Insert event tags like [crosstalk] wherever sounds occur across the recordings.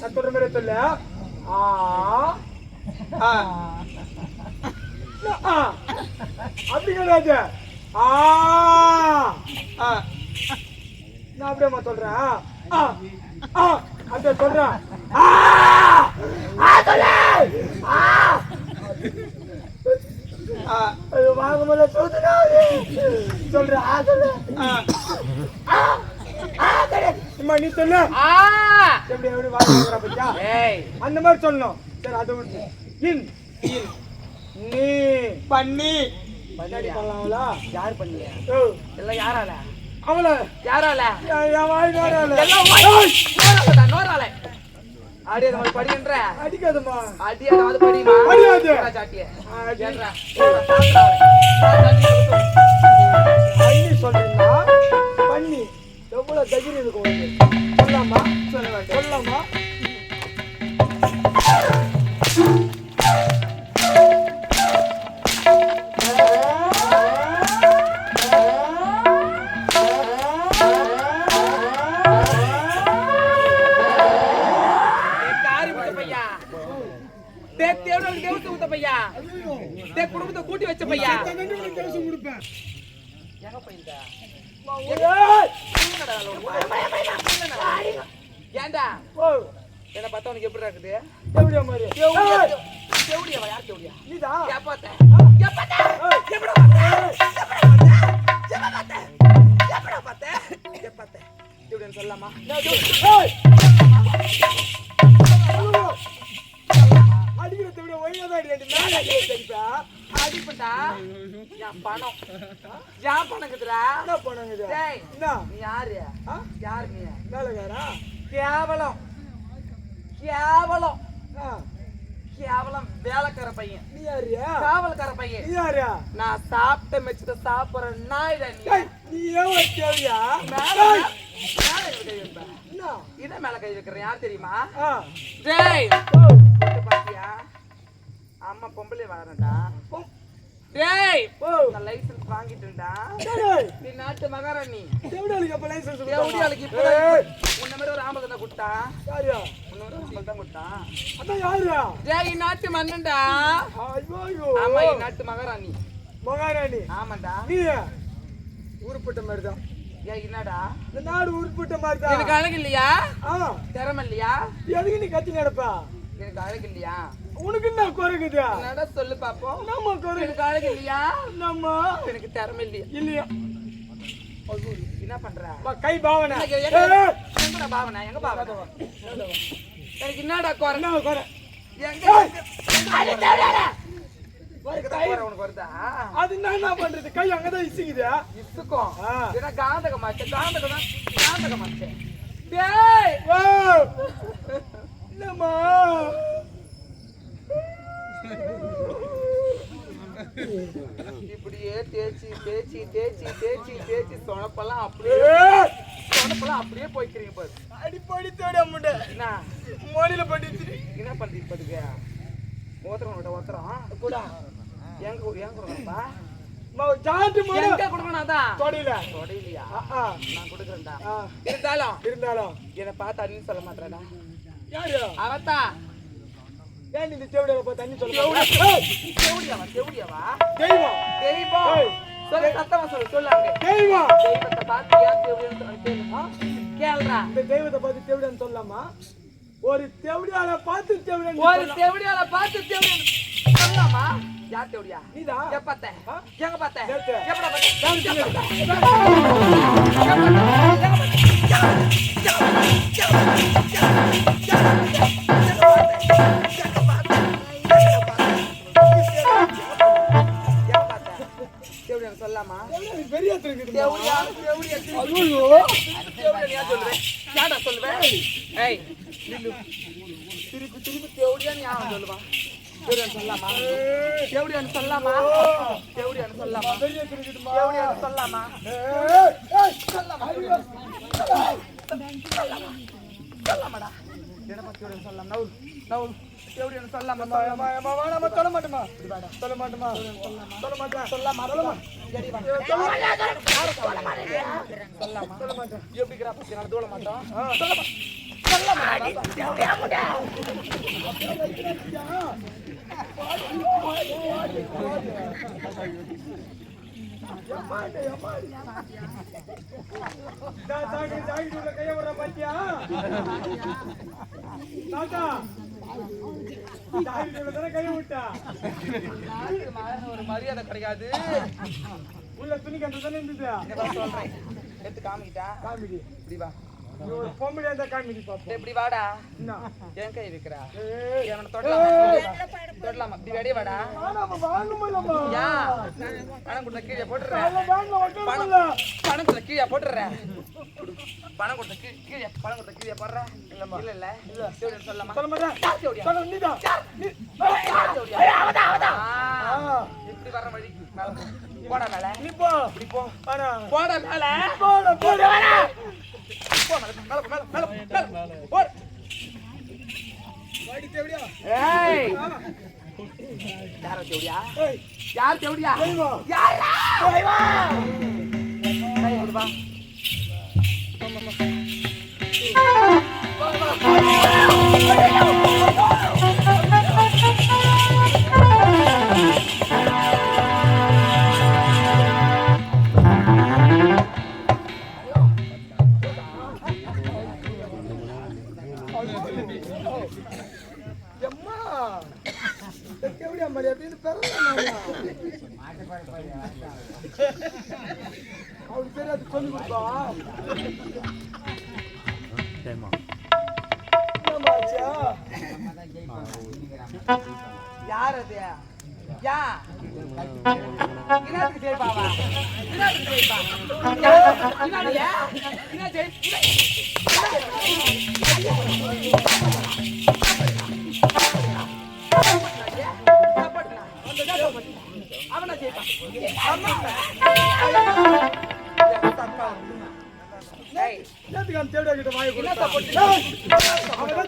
நான் சொல்ற மாதிரி சொல்லு. ஆ ஆ. நான் அப்படியே சொல்றேன். அப்படியே சொல்றேன். வாங்க முதல்ல சொல்றேன். அம்மா நீ ஆ எப்படி எப்படி வாங்க பத்தியா அந்த மாதிரி சொல்லணும். சரி அதை விட்டு இன் நீ பண்ணி. பண்ணாடி பண்ணலாம்ல யார் பண்ணல எல்லாம் யாரால? அவள. யாரால? என் வாய் நோடால எல்லாம் நோரால. அடி மாதிரி படிக்கின்ற அடிக்காதம்மா. அடி அதாவது படிமா? படியாது. சாட்டிய? அடி. ஏன்றா சாப்பிடாத? பண்ணி சொல்றீங்களா பண்ணி. எவ்வளவு தகிரி இருக்கும் சொல்லாமா? சொல்ல வேண்டாம் சொல்லாமா குடும்பத்தை கூட்டி வச்ச பையா? எங்க போயிருந்த? இருக்குது. எப்படியா மாதிரி? தேவடியா யார் தேவடியா நீதா எப்பத்த எப்பத்த எப்படா பார்த்த? எப்படா பார்த்த? எப்படா பார்த்த? எப்பத்த தேவடியான்னு சொல்லலாமா? அடிக்கிறத விட ஒழுங்கா அடி அடி மேல அடி அடிப்பா அடிப்பட்டா என் பணம்? என் பணம் இருக்குதுடா என்ன டேய் என்ன? நீ யாரு? யாரு நீ? கேவலம். கேவலம். ஆ, கேவலம் வேலைக்கார பையன். நீ யாரியா? காவல்கார பையன். நீ யாரியா? நான் சாப்பிட்ட மெச்சத சாப்பிடுற நாய்டா நீ. நீ ஏன் ஒரு கேள்வியா? மேல மேல எங்க கை வைப்ப என்ன? இதை மேல கை வைக்கிறேன். யார் தெரியுமா? டேய் பாத்தியா? அம்மா பொம்பளை வரடா ஓ, டேய் ஓ நான் லைசென்ஸ் வாங்கிட்டேன்டா. நீ நாட்டு மகாராணி. எவ்வளவுக்கு அப்ப கொடுத்தாங்க? அழுகி இப்போ உன்ன மாதிரி ஒரு ஆம்பளை தான் கொடுத்தா? யாரியா உன்ன ஒரு ஆம்பளை தான் அதான் டேய் இ நாட்டு மன்னன்டா. ஐயோ ஐயோ. ஆமா நாட்டு மகாராணி. மகாராணி. ஆமாண்டா. நீ உருப்பட்ட மாதிரி தான் ஏய் என்னடா? இந்த நாடு உருப்பட்ட மாதிரி தான் எனக்கு அழகு இல்லையா? திறமை இல்லையா? எதுக்கு நீ கத்தி நடப்பா? எனக்கு அழகு இல்லையா? உனக்கு என்ன குறைக்குது? என்னடா சொல்லு பாப்போம். நம்ம குறை அழகு இல்லையா? நம்ம எனக்கு திறமை இல்லையா? இல்லையா என்ன பண்ற? கை பாவனை. எங்க- பாவனா? எங்க பாவனா? எனக்கு என்னடா குறை? என்ன குறை? அது என்ன பண்றது? கை அங்கதான் இசுக்குது. இசுக்கும். ஏன்னா காந்தக மாச்சேன் காந்தகம் தான் காந்தக ஓ [laughs] என்னம்மா? இப்படியே தேய்ச்சி தேய்ச்சி தேய்ச்சி தேய்ச்சி தேய்ச்சி சொனப்பெல்லாம் அப்படியே சொனப்பெல்லாம் அப்படியே போய்க்கிறீங்க பாரு. அடிப்படி தேட முண்டை என்ன? மோடியில படிச்சு என்ன பண்றீங்க இப்போதுக்கு ஓத்துறோம் விட ஓத்துறோம் கூட. எங்க கொடு- எங்க கொடுக்கணும்பா ஜாதி மோட எங்க கொடுக்கணும் அதான்? தொடையில. தொடையிலையா? ஆ, ஆ, நான் கொடுக்குறேன்டா. ஆ. இருந்தாலும் இருந்தாலும். என்னை பார்த்து அண்ணன் சொல்ல மாட்டேடா யாரு? அவத்தான் ஏன் இந்த தேவடியில போய் தண்ணி சொல்ல தேவடியாவா தேவடியாவா தெய்வம் தெய்வம். சொல்லு சத்தமா சொல்லு சொல்லாங்க தெய்வம் தெய்வத்தை பார்த்து ஏன் தேவடியான்னு சொல்லி கேளு. ஆ? கேளுடா இந்த தெய்வத்தை பார்த்து தேவடியான்னு சொல்லலாமா ஒரு தேவடியால பார்த்து தேவடியான்னு ஒரு. தேவடியால பார்த்து தேவடியான்னு சொல்லலாமா யார் தேவடியா நீதான் எப்ப? எங்க பார்த்த? நேத்து. எப்படா பார்த்த? நான் எப்ப சொன்னேன். பார்த்த? எப்ப பார்த்த? எங்க பார்த்த? ஏய், ஏய், ஐயோ. சொல்லலாமாடா என்ன பத்தி தேவடியான்னு சொல்லலாம் நவுல் நவுல். சொல்ல. சொல்ல. சொல்ல. சொல்ல மாட்டேன். எப்படி நான் தூள மாட்டோம். சொல்லலாமா கையை விடுற பாத்தியா? தாத்தா, கையை விட்டா? ஒரு மரியாதை கிடைக்காது உள்ள துணி கண்டு தானே இருந்தது? சொல்றேன் எடுத்து காமிக்கிட்டா காமெடி. இப்படி வா ஒரு பொம்பளையா இருந்தா காமெடி பாப்போம். டேய், இப்படி வாடா? என் கை தொடலாமா தொடலாமா இப்படி வாடா. யா பணம் கொடுத்த கீழே போட்டுறேன் கொடுத்த கீழே போட்டுறேன் பணம் கொடுத்த கீழே கீழே பணம் கொடுத்த கீழே போடுறேன் இல்லம்மா. இல்ல இல்ல. சொல்லலாமா இப்படி வர மேல. போடா மேல. போடா மேல. போடா, போடா. யார் தேவடியா? ஏய், யார் எம்மா. எப்படி அம்மாடி அப்படின்னு பிறந்தானா? அவனுக்கு தெரியாது சொல்லி கொடுப்பா யார் அது யா என்ன ஜெயிப்பாவா என்ன ஜெயிப்பா என்ன இனா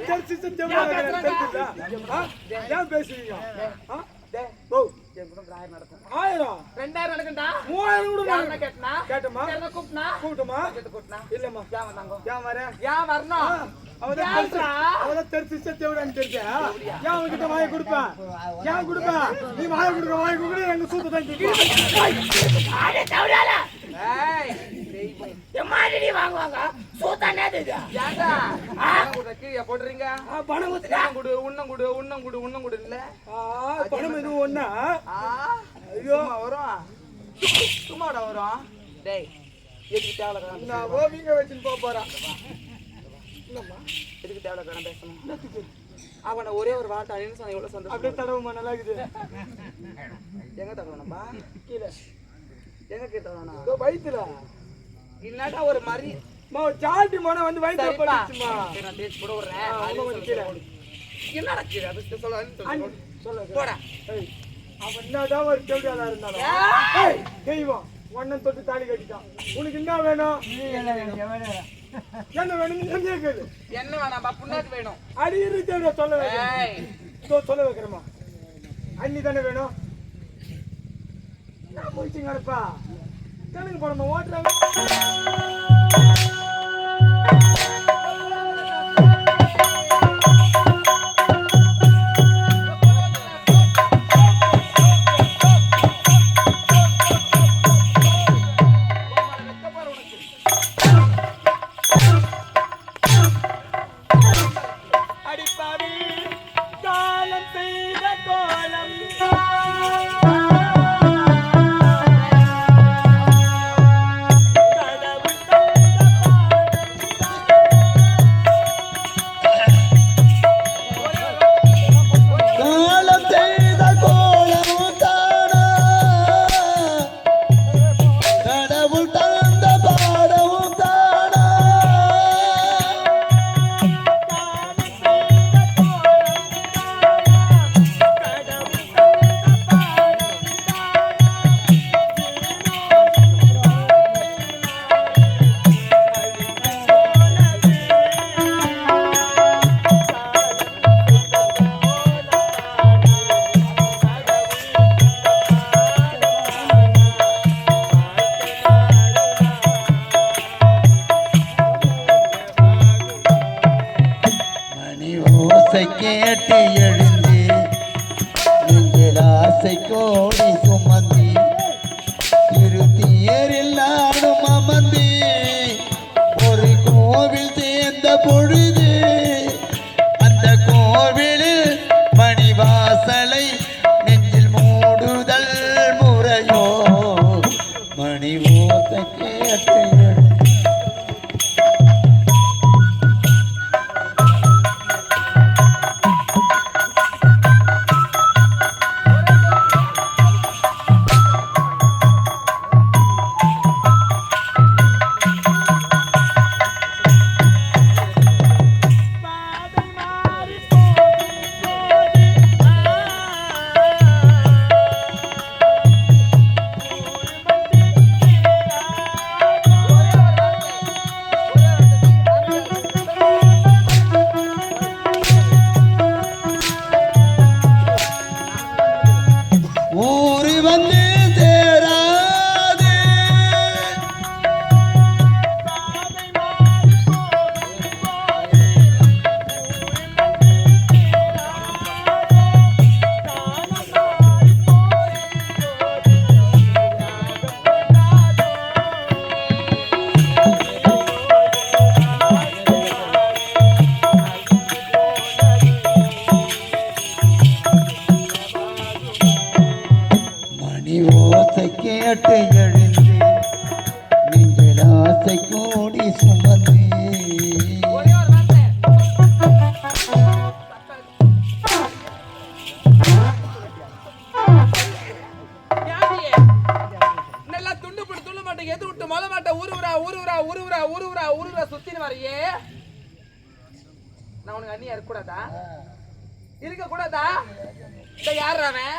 தெரிச்சு ஆ? ஏன் பேசுறீங்க என் கூட பிராயம் நடக்கும் ஆயிரம். ரெண்டாயிரம் நடக்கும்டா. மூவாயிரம் கூட கேட்டனா? கேட்டமா? யாருன்னா கூப்பிட்டனா? கூப்பிட்டுமா? கேட்டு கூப்பிட்டனா. இல்லம்மா. ஏன் வந்தாங்க? ஏன் வர? ஏன் வரணும்? அவதான் தெரிச்சு அவதான் தெரிச்சு தேவடான்னு தெரிஞ்ச? ஏன் அவன்கிட்ட வாயை கொடுப்பேன் ஏன் கொடுப்பேன் நீ வாயை கொடுக்க வாயை கொடுக்க எங்க சூத்த தான் தெய்வம் ஏன்டா பணம் கொடுத்த கீழே போடுறீங்க. பணம் குடு உன்னம் குடு உன்னம் குடு உன்னம் குடு இல்ல பணம் எதுவும் ஒண்ணா? ஐயோ. வரும் சும்மாடா வரும் டேய் எதுக்கு கடன் நான் ஓவிங்க வச்சுன்னு போக போறேன் எதுக்கு தேவலை கடன் பேசணும் அவனை ஒரே ஒரு வார்த்தை அணின்னு சொன்ன எவ்வளவு சந்தோஷம் அப்படியே தடவுமா நல்லா இருக்குது எங்க தடவனப்பா கீழே. எங்க கிட்ட தடவனா இதோ வயித்துல. இல்லாட்டா ஒரு மாதிரி மா ஜாட்டி மோன வந்து போட்டுச்சுமா சரி, நான் கீழே. என்னடா கீழே அது சொல்ல சொல்லு. போடா. அவன் என்னதான் ஒரு தேவடியாளா இருந்தாலும். தெய்வம் ஒன்னம் தொட்டு தாலி கட்டிட்டான். உனக்கு என்ன வேணும்? என்ன வேணும்? கேக்குது என்ன வேணாம்பா புண்ணாக்கு வேணும். அடி இரு தேவடியா சொல்ல வைக்கிறேன். சொல்ல வைக்கிறேம்மா. அண்ணி தானே வேணும்? நான் முடிச்சுங்கப்பா தெலுங்கு படமா ஓட்டுறாங்க? ஆசை கேட்டு எழுந்தி. நெஞ்சில் ஆசை கோடி சுமந்தி. இரு தேரில் நானும் அமர்ந்தி. ஒரு கோவில் சேர்ந்த பொழுது விளையாட்டு எழுந்து நீங்கள் ஆசை கூடி சுமந்து. ஒரே ஒரு யாரு? துண்டு எது விட்டு மொத மாட்டேன் உருவுரா உருவுரா உருவுரா உருவுரா உருவுரா சுத்தின்னு வரையே. நான் உனக்கு அண்ணியா இருக்க கூடாதா இருக்க கூடாதா இந்த யார் அவன்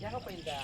எங்க போயிருந்தா